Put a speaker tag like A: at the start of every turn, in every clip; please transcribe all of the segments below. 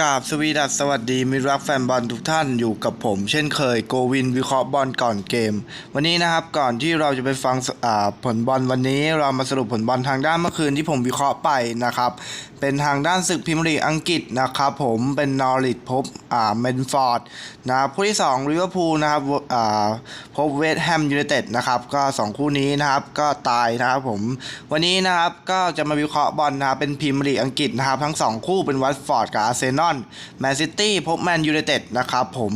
A: กราบสวีดัสสวัสดีมิรักแฟนบอลทุกท่านอยู่กับผม เช่นเคยโกวินวิเคราะห์บอลก่อนเกม วันนี้นะครับก่อนที่เราจะไปฟังผลบอลวันนี้ เรามาสรุปผลบอลทางด้านเมื่อคืนที่ผมวิเคราะห์ไปนะครับ เป็นทางด้านศึกพรีเมียร์ลีกอังกฤษนะครับผมเป็นนอริทพบอ่าเมนฟอร์ดนะครับคู่ที่2ลิเวอร์พูลนะครับอ่าพบเวสต์แฮมยูไนเต็ดนะครับก็ 2 คู่นี้นะครับก็ตายนะครับผมวันนี้นะครับก็จะมาวิเคราะห์บอลนะครับเป็นพรีเมียร์ลีกอังกฤษนะครับทั้ง 2 คู่เป็นวัตฟอร์ดกับอาร์เซนอลแมนซิตี้พบแมนยูไนเต็ดนะครับผม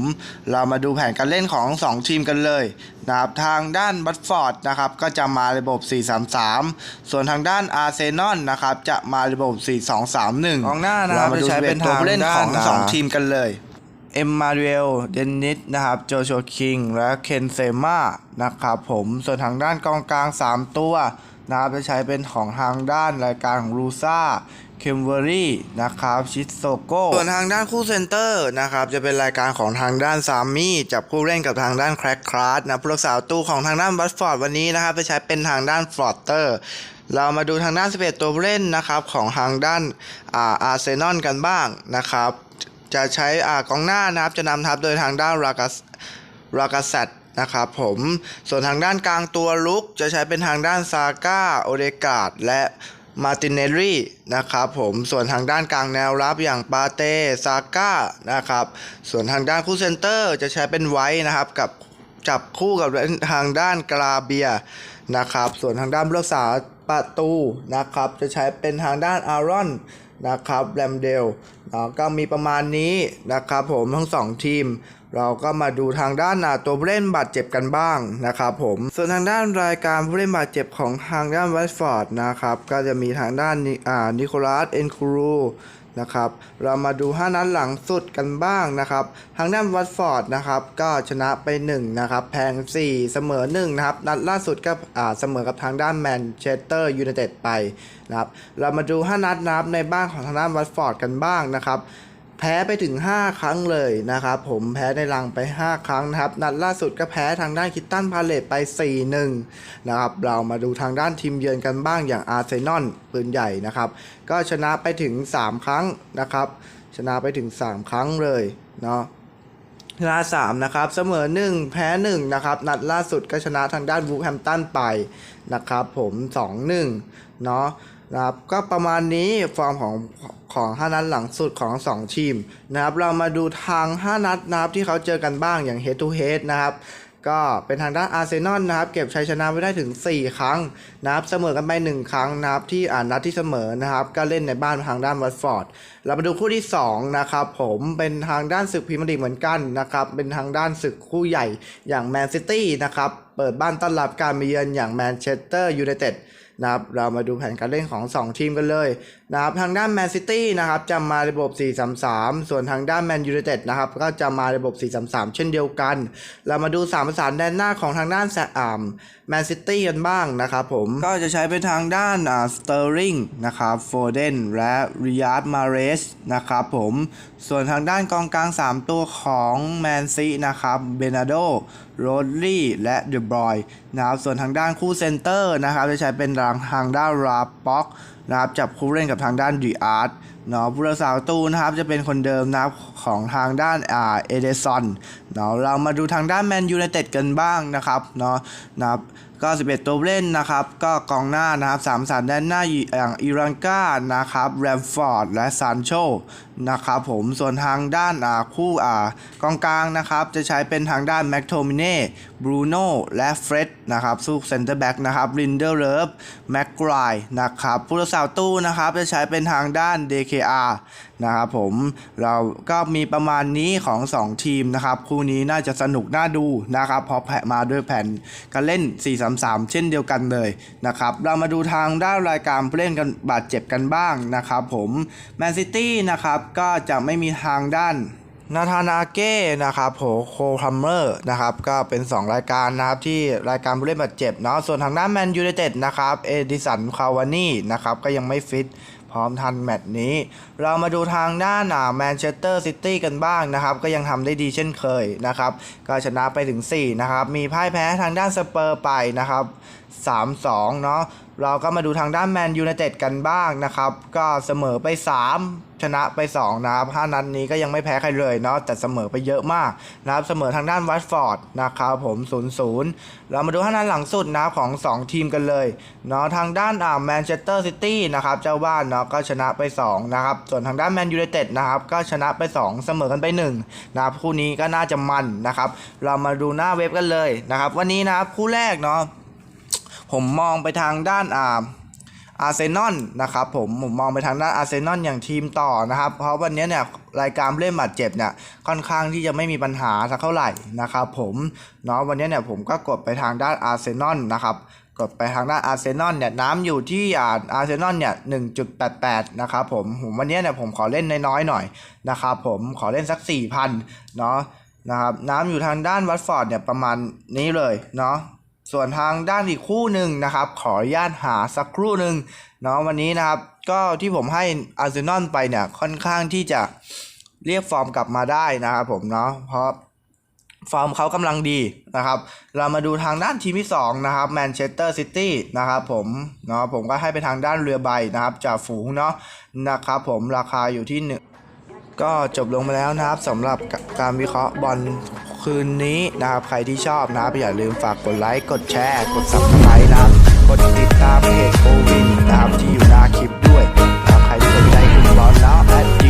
A: เรามาดูแผนการเล่นของ 2 ทีมกันเลย นะครับทางด้านวัตฟอร์ดนะครับก็จะมาระบบ 4-3-3 ส่วนทางด้านอาร์เซนอลนะครับจะมาระบบ 4-2-3-1
B: กองหน้านะครับ
A: เมาดู
B: จะใช้เป็น
A: ตัวผู้เล่นของ
B: ทางด้าน
A: 2ทีมกันเลยเอ็มมาเรียลเดนนิสนะครับโจโชคิง และเคนเซม่านะครับผมส่วนทางด้านกองกลาง 3 ตัว นะครับจะใช้เป็นของทางด้านรายการของลูซ่าเคมเวอรี่นะครับชิโซโกส่วนทางด้านคู่เซนเตอร์นะครับจะเป็นรายการของทางด้านซามมี่จับคู่เล่นกับทางด้านแครกคลาสนะผู้รักษาตู้ของทางด้านบัตฟอร์ดวันนี้นะครับจะใช้เป็นทางด้านฟลอตเตอร์เรามาดูทางด้าน 11 ตัวเล่นนะครับของทางด้านอ่าอาร์เซนอลกันบ้างนะครับจะใช้อ่ากองหน้านะครับจะนำทัพโดยทางด้านรากาสรากาเซต นะครับผมส่วนทางด้านกลางตัวลุกจะใช้เป็นทางด้านซาก้าโอเดกาดและมาตินเนลลี่นะครับผมส่วนทางด้านกลางแนวรับอย่างปาเต้ซาก้านะครับส่วนทางด้านคู่เซนเตอร์จะใช้เป็นไว้นะครับกับจับคู่กับทางด้านกราเบียนะครับส่วนทางด้านผู้รักษาประตูนะครับจะใช้เป็นทางด้านอารอน นะครับแรมเดลเนาะก็มีประมาณนี้นะครับผมทั้งสองทีม เราก็มาดูทางด้านตัวผู้เล่นบาดเจ็บกันบ้างนะครับผมส่วนทางด้านรายการผู้เล่นบาดเจ็บของทางด้านเวสฟอร์ดนะครับก็จะมีทางด้านนิอ่านิโคลัสเอนคูรู นะครับ เรามาดู 5 นัดหลังสุดกันบ้างนะครับทางด้านวัตฟอร์ดนะครับ ก็ชนะไป1นะครับแพง 4 เสมอ1นะครับ นัดล่าสุดก็อ่าเสมอกับทางด้านแมนเชสเตอร์ยูไนเต็ดไปนะครับ เรามาดู 5 นัดนับในบ้านของทางด้านวัตฟอร์ดกันบ้างนะครับ พ้ไปถึง 5 ครั้งเลยนะครับผมแพ้ในรังไป 5 ครั้งนะครับ นัดล่าสุดก็แพ้ทางด้านคิตตันพาเลตไป 4-1 นะครับ เรามาดูทางด้านทีมเยือนกันบ้างอย่างอาร์เซนอลปืนใหญ่นะครับ ก็ชนะไปถึง 3 ครั้งนะครับ ชนะไปถึง 3 ครั้งเลยเนาะ ราสามนะครับเสมอ1แพ้1นะครับนัดล่าสุดก็ชนะทางด้านวูแฮมตันไปนะครับผม2-1เนาะนะครับก็ประมาณนี้ฟอร์มของของ 5 นัดหลังสุดของ 2 ทีมนะครับเรามาดูทาง 5 นัดนะครับที่เขาเจอกันบ้างอย่าง head to head นะครับ ก็เป็นทางด้านอาร์เซนอลนะครับ เก็บชัยชนะไว้ได้ถึง 4 ครั้งนะครับเสมอกันไป 1 ครั้งนะครับที่อ่านนัดที่เสมอนะครับ ก็เล่นในบ้านทางด้านวัตฟอร์ดเรามาดูคู่ที่ 2 นะครับผมเป็นทางด้านศึกพรีเมียร์ลีกเหมือนกันนะครับ เป็นทางด้านศึกคู่ใหญ่อย่างแมนซิตี้นะครับ เปิดบ้านต้อนรับการมาเยือนอย่างแมนเชสเตอร์ยูไนเต็ด นะครับเรามาดูแผนการเล่นของ 2 ทีมกันเลยนะครับทางด้านแมนซิตี้นะครับจะมาระบบ 4-3-3 ส่วนทางด้านแมนยูไนเต็ดนะครับก็จะมาระบบ 4-3-3 เช่นเดียวกัน เรามาดูสามประสานแดนหน้าของทางด้านแซอ่ามแมนซิตี้กันบ้างนะครับผมก็จะใช้เป็นทางด้านอ่าสเตอร์ลิงนะครับโฟเดนและริยาร์ดมาเรสนะครับผมส่วนทางด้านกองกลาง 3 ตัวของแมนซีนะครับเบนาโดโรดลี่และเดบรอยนะครับส่วนทางด้านคู่เซนเตอร์นะครับจะใช้เป็นางทางด้านราป็อกนะครับจับคู่เล่นกับทางด้านดีอาร์ตเนาะผู้รักษาประตูนะครับจะเป็นคนเดิมนะครับของทางด้านอ่าเอเดซอนเนาะเรามาดูทางด้านแมนยูไนเต็ดกันบ้างนะครับเนาะนะครับก็11 ตัวเล่นนะครับ ก็กองหน้านะครับสามสารด้านหน้าอย่างอิรังกานะครับแรมฟอร์ดและซานโชนะครับผมส่วนทางด้านอ่าคู่อ่ากองกลางนะครับจะใช้เป็นทางด้านแม็กโทมิเน่บรูโน่และเฟร็ดนะครับสู้เซนเตอร์แบ็กนะครับลินเดอร์เลิฟแม็กไกรนะครับผู้รักษาตู้นะครับจะใช้เป็นทางด้าน DKR นะครับผมเราก็มีประมาณนี้ของ 2 ทีมนะครับ คู่นี้น่าจะสนุกน่าดูนะครับเพราะแผมาด้วยแผนการเล่น 4-3-3 เช่นเดียวกันเลยนะครับเรามาดูทางด้านรายการผู้เล่นกันบาดเจ็บกันบ้างนะครับผมแมนซิตี้นะครับก็จะไม่มีทางด้านนาธานาเก้นะครับโหโคคัมเมอร์นะครับก็เป็น 2 รายการนะครับที่รายการผู้เล่นบาดเจ็บเนาะส่วนทางด้านแมนยูไนเต็ดนะครับเอดิสันคาวานี่นะครับก็ยังไม่ฟิตพร้อมทันแมตช์นี้ เรามาดูทางด้านแมนเชสเตอร์ซิตี้กันบ้างนะครับ ก็ยังทำได้ดีเช่นเคยนะครับ ก็ชนะไปถึง 4 นะครับ มีพ่ายแพ้ทางด้านสเปอร์ไปนะครับ 3-2 เนาะ เราก็มาดูทางด้านแมนยู i นเต็ดกันบ้างนะครับ ก็เสมอไป 3 ชนะไป2นะครับห้านัดนนี้ก็ยังไม่แพ้ใครเลยเนาะแต่เสมอไปเยอะมากนะครับเสมอทางด้านวัตฟอร์ดนะครับผม 0-0 เรามาดูห้านัดหลังสุดนะครับของ 2 ทีมกันเลยเนาะทางด้านอ่าแมนเชสเตอร์ซิตี้นะครับเจ้าบ้านเนาะก็ชนะไป2นะครับส่วนทางด้านแมนยู i นเต็ดนะครับก็ชนะไป 2 เสมอกันไป1นะครับคู่นี้ก็น่าจะมันนะครับ เรามาดูหน้าเว็บกันเลยนะครับ วันนี้นะครับคู่แรกเนาะ ผมมองไปทางด้านอ่าอาร์เซนอลนะครับผมผมมองไปทางด้านอาร์เซนอลอย่างทีมต่อนะครับ เพราะวันนี้เนี่ยรายการเล่นบาดเจ็บเนี่ยค่อนข้างที่จะไม่มีปัญหาสักเท่าไหร่นะครับผมเนาะวันนี้เนี่ยผมก็กดไปทางด้านอาร์เซนอลนะครับกดไปทางด้านอาร์เซนอลเนี่ยน้ำอยู่ที่อาอาร์เซนอลเนี่ย1.88 นะครับผมผมวันนี้เนี่ยผมขอเล่นน้อยๆหน่อยนะครับผมขอเล่นสัก 4,000 เนาะนะครับน้ำอยู่ทางด้านวัตฟอร์ดเนี่ยประมาณนี้เลยเนาะ ส่วนทางด้านอีกคู่หนึ่งนะครับ ขออนุญาตหาสักครู่หนึ่งเนาะวันนี้นะครับ ก็ที่ผมให้อาร์เซนอลไปเนี่ยค่อนข้างที่จะเรียกฟอร์มกลับมาได้นะครับผมเนาะเพราะฟอร์มเขากำลังดีนะครับ เรามาดูทางด้านทีมที่2นะครับแมนเชสเตอร์ซิตี้นะครับผมเนาะผมก็ให้ไปทางด้านเรือใบนะครับจากฝูงเนาะนะครับผมราคาอยู่ที่หนึ่งก็จบลงมาแล้วนะครับสำหรับการวิเคราะห์บอล คืนนี้นะครับใครที่ชอบนะครับอย่าลืมฝากกดไลค์กดแชร์ กดซับสไครต์นะครับกดติดตามเพจโควินนะครับที่อยู่หน้าคลิปด้วยนะครับใครที่สนใจคุณบอลแล้วแอด